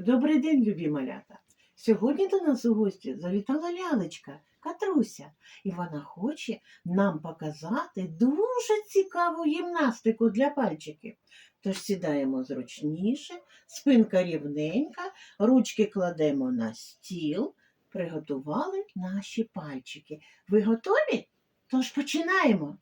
Добрий день, любі малята. Сьогодні до нас у гості завітала лялечка Катруся, і вона хоче нам показати дуже цікаву гімнастику для пальчиків. Тож сідаємо зручніше, спинка рівненька, ручки кладемо на стіл, приготували наші пальчики. Ви готові? Тож починаємо.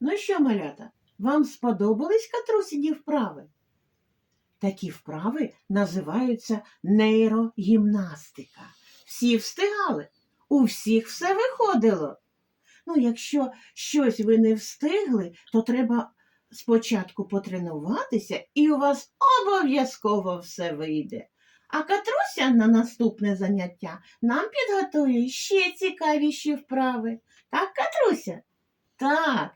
Ну що, малята, вам сподобались катрусіні вправи? Такі вправи називаються нейрогімнастика. Всі встигали, у всіх все виходило. Ну, якщо щось ви не встигли, то треба спочатку потренуватися, і у вас обов'язково все вийде. А Катруся на наступне заняття нам підготує ще цікавіші вправи. Так, Катруся? Так.